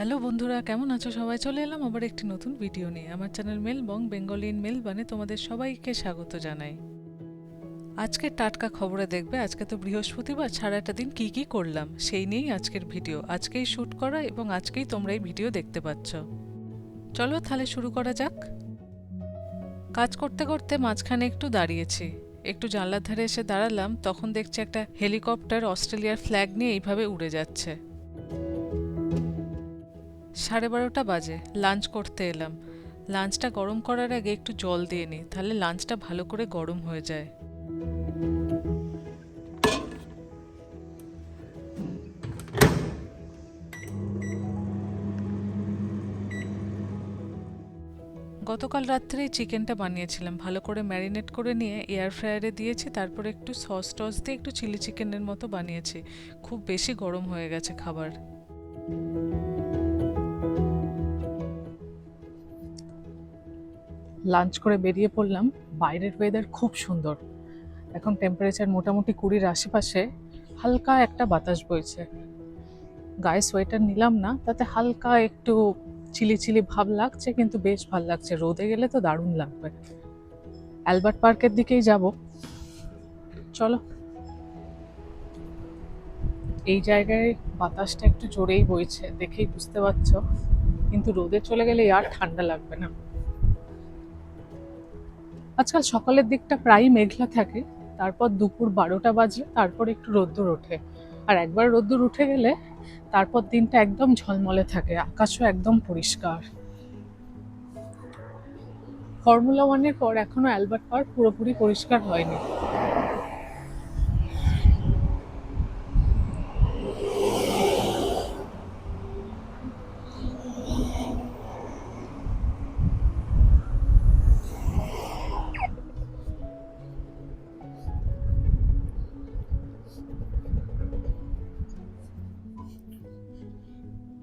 Hello বন্ধুরা, কেমন আছো? সবাই চলে এলাম আবার একটি নতুন ভিডিও নিয়ে। আমার channel male bong Bengali in male বানে তোমাদের সবাইকে স্বাগত জানাই। আজকে টাটকা খবরে দেখবে, আজকে তো বৃহস্পতিবার, সারাটা দিন কি কি করলাম, সেই নিয়েই আজকের ভিডিও। আজকেই শ্যুট করা এবং আজকেই তোমরা এই ভিডিও দেখতে পাচ্ছ। চলো তাহলে শুরু করা যাক। কাজ করতে করতে মাঝখানে একটু দাঁড়িয়েছি। একটু জানলার ধারে এসে দাঁড়ালাম, তখন দেখছি একটা হেলিকপ্টার অস্ট্রেলিয়ার ফ্ল্যাগ নিয়ে এইভাবে উড়ে যাচ্ছে। সাড়ে বারোটা বাজে লাঞ্চ করতে এলাম। লাঞ্চটা গরম করার আগে একটু জল দিয়ে নিই তাহলে লাঞ্চটা ভালো করে গরম হয়ে যায়। গতকাল রাত্রেই চিকেনটা বানিয়েছিলাম, ভালো করে ম্যারিনেট করে নিয়ে এয়ার ফ্রায়ারে দিয়েছি, তারপরে একটু সস টস দিয়ে একটু চিলি চিকেনের মতো বানিয়েছি। খুব বেশি গরম হয়ে গেছে খাবার। লাঞ্চ করে বেরিয়ে পড়লাম। বাইরের ওয়েদার খুব সুন্দর। এখন টেম্পারেচার মোটামুটি কুড়ির আশেপাশে, হালকা একটা বাতাস বইছে। গায়ে সোয়েটার নিলাম না, তাতে হালকা একটু চিলি চিলি ভাব লাগছে, কিন্তু বেশ ভালো লাগছে। রোদে গেলে তো দারুণ লাগবে। অ্যালবার্ট পার্কের দিকেই যাব। চলো। এই জায়গায় বাতাসটা একটু জোরেই বইছে, দেখেই বুঝতে পারছ। কিন্তু রোদে চলে গেলে আর ঠান্ডা লাগবে না। আজকাল সকালের দিকটা প্রায় মেঘলা থাকে, তারপর দুপুর বারোটা বাজে তারপর একটু রোদ্দুর ওঠে। আর একবার রোদ্দুর উঠে গেলে তারপর দিনটা একদম ঝলমলে থাকে, আকাশও একদম পরিষ্কার। ফর্মুলা ওয়ানের পর এখনও অ্যালবার্ট পার্ক পুরোপুরি পরিষ্কার হয়নি।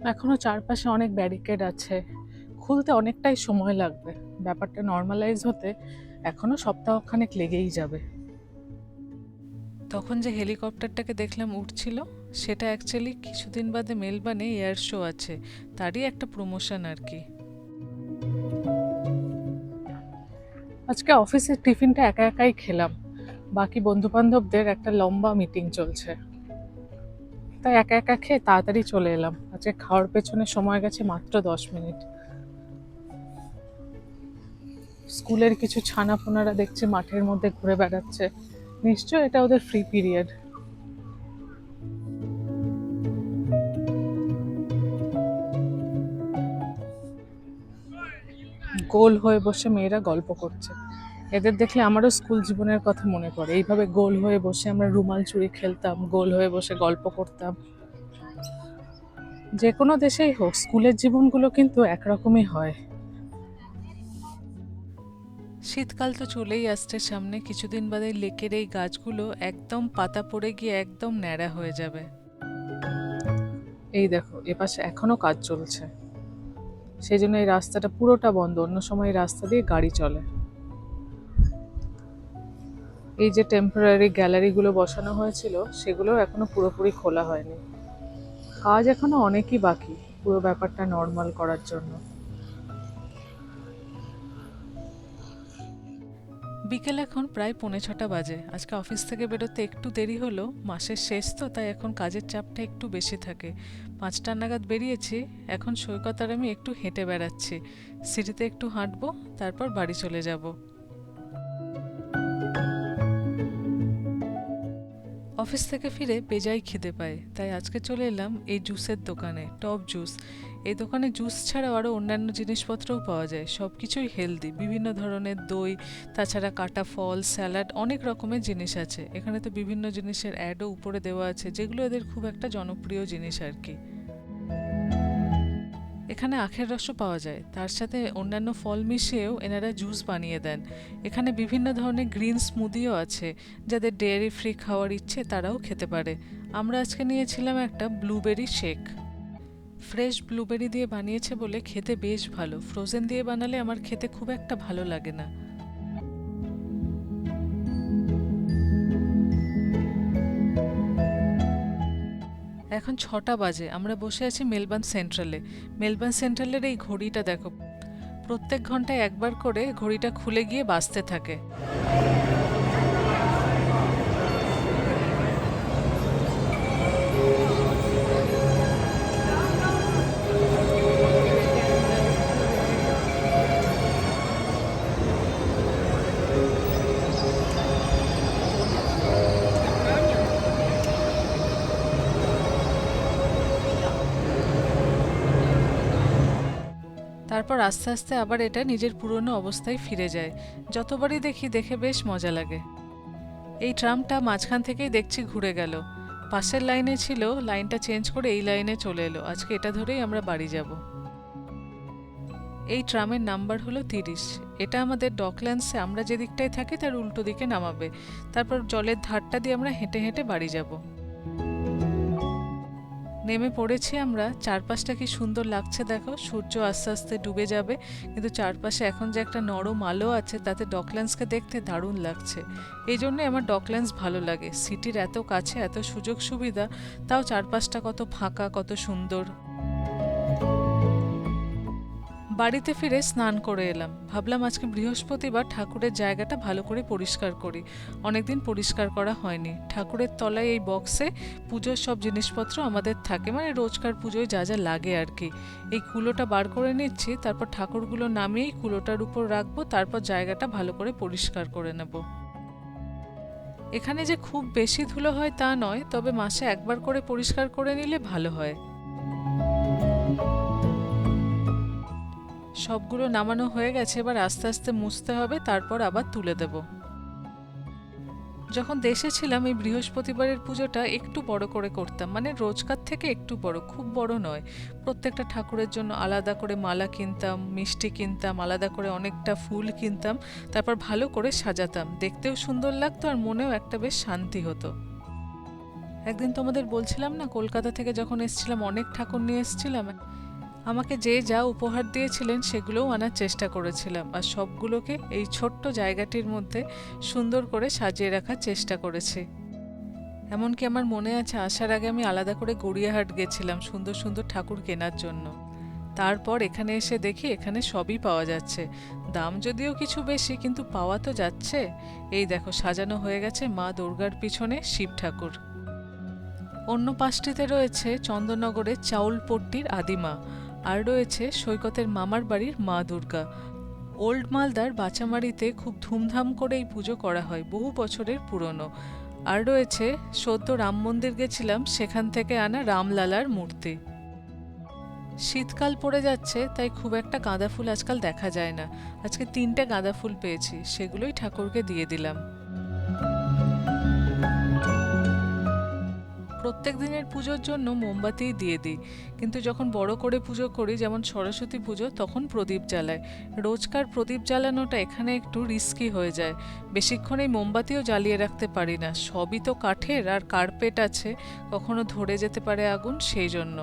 এখনও চারপাশে অনেক ব্যারিকেড আছে। খুলতে অনেকটাই সময় লাগবে। ব্যাপারটা নর্মালাইজ হতে এখনও সপ্তাহখানেক লেগেই যাবে। তখন যে হেলিকপ্টারটাকে দেখলাম উঠছিল, সেটা অ্যাকচুয়ালি কিছুদিন বাদে মেলবানে এয়ার শো আছে। তারই একটা প্রমোশন আর কি আজকে অফিসের টিফিনটা একা একাই খেলাম। বাকি বন্ধু বান্ধবদের একটা লম্বা মিটিং চলছে। তাই একা একা খেয়ে তাড়াতাড়ি চলে এলাম। আজকে খাওয়ার পেছনে সময় গেছে মাত্র দশ মিনিট। স্কুলের কিছু ছানা পোনারা দেখছে মাঠের মধ্যে ঘুরে বেড়াচ্ছে। নিশ্চয় এটা ওদের ফ্রি পিরিয়ড গোল হয়ে বসে মেয়েরা গল্প করছে। এদের দেখলে আমারও স্কুল জীবনের কথা মনে পড়ে। এইভাবে গোল হয়ে বসে আমরা রুমাল চুরি খেলতাম গোল হয়ে বসে গল্প করতাম। যে কোনো দেশেই হোক স্কুলের জীবনগুলো কিন্তু একরকমই হয়। শীতকাল তো চলেই আসছে সামনে কিছুদিন বাদে লেকের এই গাছগুলো একদম পাতা পড়ে গিয়ে একদম ন্যাড়া হয়ে যাবে। এই দেখো এপাশে এখনও কাজ চলছে। সেই জন্য এই রাস্তাটা পুরোটা বন্ধ অন্য সময় এই রাস্তা দিয়ে গাড়ি চলে। এই যে টেম্পোরারি গ্যালারিগুলো বসানো হয়েছিল, সেগুলো এখনও পুরোপুরি খোলা হয়নি। কাজ এখনও অনেকই বাকি, পুরো ব্যাপারটা নর্মাল করার জন্য। বিকেল এখন প্রায় পৌনে ছটা বাজে। আজকে অফিস থেকে বেরোতে একটু দেরি হলো, মাসের শেষ তো, তাই এখন কাজের চাপটা একটু বেশি থাকে। পাঁচটা নাগাদ বেরিয়েছি, এখন সৈকত আর আমি একটু হেঁটে বেড়াচ্ছি। সিটিতে একটু হাঁটবো, তারপর বাড়ি চলে যাব। অফিস থেকে ফিরে বেজাই খেতে পায়। তাই আজকে চলে এলাম এই জুসের দোকানে, টপ জুস। এই দোকানে জুস ছাড়াও আরও অন্যান্য জিনিসপত্রও পাওয়া যায়। সব কিছুই হেলদি, বিভিন্ন ধরনের দই, তাছাড়া কাটা ফল, স্যালাড, অনেক রকমের জিনিস আছে। এখানে তো বিভিন্ন জিনিসের অ্যাডও উপরে দেওয়া আছে, যেগুলো এদের খুব একটা জনপ্রিয় জিনিস আর কি। এখানে আখের রসও পাওয়া যায়। তার সাথে অন্যান্য ফল মিশিয়েও এনারা জুস বানিয়ে দেন। এখানে বিভিন্ন ধরনের গ্রিন স্মুদিও আছে, যাদের ডেয়ারি ফ্রি খাওয়ার ইচ্ছে তারাও খেতে পারে। আমরা আজকে নিয়েছিলাম একটা ব্লুবেরি শেক। ফ্রেশ ব্লুবেরি দিয়ে বানিয়েছে বলে খেতে বেশ ভালো। ফ্রোজেন দিয়ে বানালে আমার খেতে খুব একটা ভালো লাগে না। এখন ছটা বাজে, আমরা বসে আছি মেলবার্ন সেন্ট্রালে। মেলবার্ন সেন্ট্রালের এই ঘড়িটা দেখো। প্রত্যেক ঘন্টায় একবার করে ঘড়িটা খুলে গিয়ে বাঁচতে থাকে। তারপর আস্তে আস্তে আবার এটা নিজের পুরনো অবস্থায় ফিরে যায়। যতবারই দেখি, দেখে বেশ মজা লাগে। এই ট্রামটা মাঝখান থেকেই দেখছি ঘুরে গেল। পাশের লাইনে ছিল, লাইনটা চেঞ্জ করে এই লাইনে চলে এলো। আজকে এটা ধরেই আমরা বাড়ি যাব। এই ট্রামের নাম্বার হলো তিরিশ। এটা আমাদের ডকল্যান্ডসে আমরা যে দিকটায় থাকি, তার উল্টো দিকে নামাবে। তারপর জলের ধারটা দিয়ে আমরা হেঁটে হেঁটে বাড়ি যাব। নেমে পড়েছি আমরা। চারপাশটা কি সুন্দর লাগছে দেখো। সূর্য আস্তে আস্তে ডুবে যাবে, কিন্তু চারপাশে এখন যে একটা নরম আলো আছে, তাতে ডকল্যান্ডসকে দেখতে দারুণ লাগছে। এই জন্যে আমার ডকল্যান্ডস ভালো লাগে। সিটির এত কাছে এত সুযোগ সুবিধা তাও চারপাশটা কত ফাঁকা, কত সুন্দর। বাড়িতে ফিরে স্নান করে এলাম। ভাবলাম আজকে বৃহস্পতিবার ঠাকুরের জায়গাটা ভালো করে পরিষ্কার করি। অনেকদিন পরিষ্কার করা হয়নি। ঠাকুরের তলায় এই বক্সে পুজোর সব জিনিসপত্র আমাদের থাকে মানে রোজকার পুজোয় যা যা লাগে আর কি। এই কুলোটা বার করে নিচ্ছি, তারপর ঠাকুরগুলো নামিয়েই কুলোটার উপর রাখব, তারপর জায়গাটা ভালো করে পরিষ্কার করে নেব। এখানে যে খুব বেশি ধুলো হয় তা নয়, তবে মাসে একবার করে পরিষ্কার করে নিলে ভালো হয়। সবগুলো নামানো হয়ে গেছে, এবার আস্তে আস্তে মুছতে হবে, তারপর আবার তুলে দেব। যখন দেশে ছিলাম, এই বৃহস্পতিবারের পুজোটা একটু বড় করে করতাম। মানে রোজকার থেকে একটু বড়, খুব বড় নয়। প্রত্যেকটা ঠাকুরের জন্য আলাদা করে মালা কিনতাম, মিষ্টি কিনতাম, আলাদা করে অনেকটা ফুল কিনতাম, তারপর ভালো করে সাজাতাম। দেখতেও সুন্দর লাগতো আর মনেও একটা বেশ শান্তি হতো। একদিন তোমাদের বলছিলাম না, কলকাতা থেকে যখন এসছিলাম, অনেক ঠাকুর নিয়ে এসেছিলাম। আমাকে যে যা উপহার দিয়েছিলেন সেগুলোও আনার চেষ্টা করেছিলাম আর সবগুলোকে এই ছোট্ট জায়গাটির মধ্যে সুন্দর করে সাজিয়ে রাখার চেষ্টা করেছি। এমনকি আমার মনে আছে, আসার আগে আমি আলাদা করে গড়িয়াহাট গেছিলাম সুন্দর সুন্দর ঠাকুর কেনার জন্য। তারপর এখানে এসে দেখি এখানে সবই পাওয়া যাচ্ছে। দাম যদিও কিছু বেশি, কিন্তু পাওয়া তো যাচ্ছে। এই দেখো, সাজানো হয়ে গেছে মা দুর্গার পিছনে শিব ঠাকুর। অন্য পাশটিতে রয়েছে চন্দননগরের চাউলপট্টির আদিমা। আর রয়েছে সৈকতের মামার বাড়ির মা দুর্গা। ওল্ড মালদার বাচামারিতে খুব ধুমধাম করে এই পুজো করা হয়, বহু বছরের পুরনো। আর রয়েছে সদ্য রাম মন্দির গেছিলাম, সেখান থেকে আনা রামলালার মূর্তি। শীতকাল পড়ে যাচ্ছে, তাই খুব একটা গাঁদা ফুল আজকাল দেখা যায় না। আজকে তিনটে গাঁদা ফুল পেয়েছি, সেগুলোই ঠাকুরকে দিয়ে দিলাম। প্রত্যেক দিনের পুজোর জন্য মোমবাতিই দিয়ে দিই। কিন্তু যখন বড় করে পুজো করি, যেমন সরস্বতী পুজো, তখন প্রদীপ জ্বালাই। রোজকার প্রদীপ জ্বালানোটা এখানে একটু রিস্কি হয়ে যায়। বেশিক্ষণ এই মোমবাতিও জ্বালিয়ে রাখতে পারি না। সবই তো কাঠের আর কার্পেট আছে, কখনো ধরে যেতে পারে আগুন, সেই জন্য।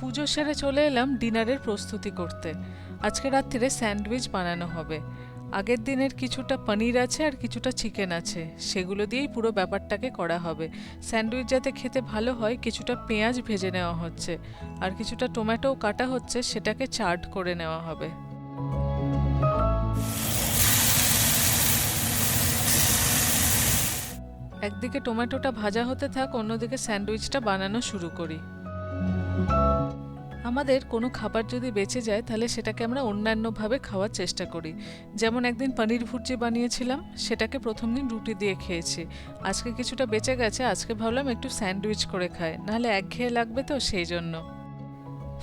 পুজো সেরে চলে এলাম ডিনারের প্রস্তুতি করতে। আজকে রাত্রিরে স্যান্ডউইচ বানানো হবে। আগের দিনের কিছুটা পনির আছে আর কিছুটা চিকেন আছে। সেগুলো দিয়েই পুরো ব্যাপারটাকে করা হবে। স্যান্ডউইচ যাতে খেতে ভালো হয়, কিছুটা পেঁয়াজ ভেজে নেওয়া হচ্ছে। আর কিছুটা টমেটোও কাটা হচ্ছে, সেটাকে চাট করে নেওয়া হবে। একদিকে টমেটোটা ভাজা হতে থাক, অন্যদিকে স্যান্ডউইচটা বানানো শুরু করি। আমাদের কোনো খাবার যদি বেঁচে যায়, তাহলে সেটাকে আমরা অন্যান্যভাবে খাওয়ার চেষ্টা করি। যেমন একদিন পনির ভুর্জি বানিয়েছিলাম, সেটাকে প্রথম দিন রুটি দিয়ে খেয়েছি। আজকে কিছুটা বেঁচে গেছে, আজকে ভাবলাম একটু স্যান্ডউইচ করে খাই, নাহলে একঘেয়ে লাগবে তো সেই জন্য।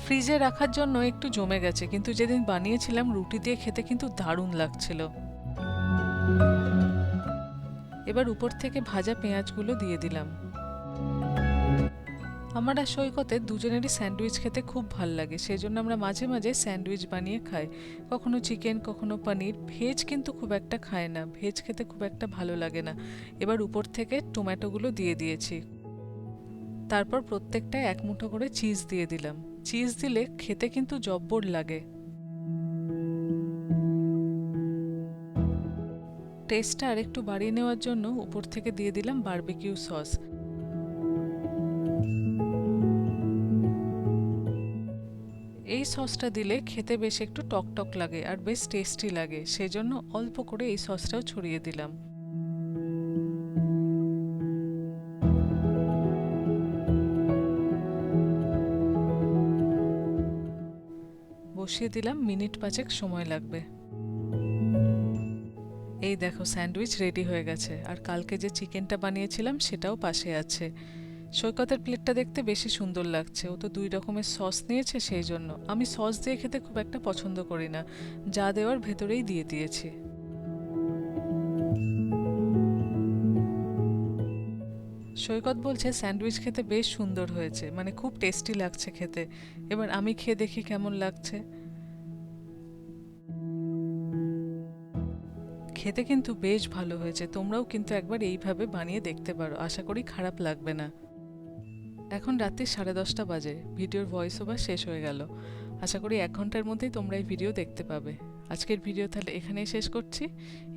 ফ্রিজে রাখার জন্য একটু জমে গেছে, কিন্তু যেদিন বানিয়েছিলাম, রুটি দিয়ে খেতে কিন্তু দারুণ লাগছিল। এবার উপর থেকে ভাজা পেঁয়াজগুলো দিয়ে দিলাম। আমার আর সৈকতে দুজনেরই স্যান্ডউইচ খেতে খুব ভালো লাগে সেই জন্য আমরা মাঝে মাঝে স্যান্ডউইচ বানিয়ে খাই। কখনো চিকেন, কখনো পনির, ভেজ কিন্তু খুব একটা খায় না, ভেজ খেতে খুব একটা ভালো লাগে না। এবার উপর থেকে টমেটোগুলো দিয়ে দিয়েছি। তারপর প্রত্যেকটা এক মুঠো করে চিজ দিয়ে দিলাম। চিজ দিলে খেতে কিন্তু জব্বর লাগে। টেস্টটা আর একটু বাড়িয়ে নেওয়ার জন্য উপর থেকে দিয়ে দিলাম বারবিকিউ সস। এই সসটা দিলে খেতে বেশ একটু টক টক লাগে আর বেশ টেস্টি লাগে। সেজন্য অল্প করে এই সসটাও ছড়িয়ে দিলাম। বসিয়ে দিলাম মিনিট পাঁচেক সময় লাগবে। এই দেখো, স্যান্ডউইচ রেডি হয়ে গেছে। আর কালকে যে চিকেনটা বানিয়েছিলাম সেটাও পাশে আছে। সৈকতের প্লেটটা দেখতে বেশি সুন্দর লাগছে। ও তো দুই রকমের সস নিয়েছে সেই জন্য আমি সস দিয়ে খেতে খুব একটা পছন্দ করি না। যা দেওয়ার ভেতরেই দিয়ে দিয়েছি। সৈকত বলছে, স্যান্ডউইচ খেতে বেশ সুন্দর হয়েছে। মানে খুব টেস্টি লাগছে খেতে। এবার আমি খেয়ে দেখি কেমন লাগছে। খেতে কিন্তু বেশ ভালো হয়েছে। তোমরাও কিন্তু একবার এইভাবে বানিয়ে দেখতে পারো। আশা করি খারাপ লাগবে না। এখন রাত্রি সাড়ে দশটা বাজে। ভিডিওর ভয়েস ওভার শেষ হয়ে গেল। আশা করি এক ঘণ্টার মধ্যেই তোমরা এই ভিডিও দেখতে পাবে। আজকের ভিডিও তাহলে এখানেই শেষ করছি।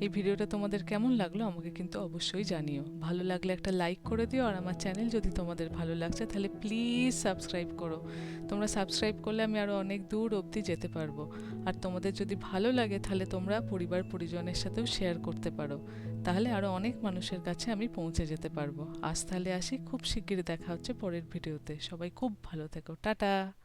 এই ভিডিওটা তোমাদের কেমন লাগল আমাকে কিন্তু অবশ্যই জানিও। ভালো লাগলে একটা লাইক করে দিও, আর আমার চ্যানেল যদি তোমাদের ভালো লাগছে তাহলে প্লিজ সাবস্ক্রাইব করো। তোমরা সাবস্ক্রাইব করলে আমি আরও অনেক দূর অবধি যেতে পারব। আর তোমাদের যদি ভালো লাগে তাহলে তোমরা পরিবার পরিজনের সাথেও শেয়ার করতে পারো। তাহলে আরও অনেক মানুষের কাছে আমি পৌঁছে যেতে পারব। আজ তাহলে আসি, খুব শিগগিরই দেখা হচ্ছে পরের ভিডিওতে। সবাই খুব ভালো থেকো। টাটা!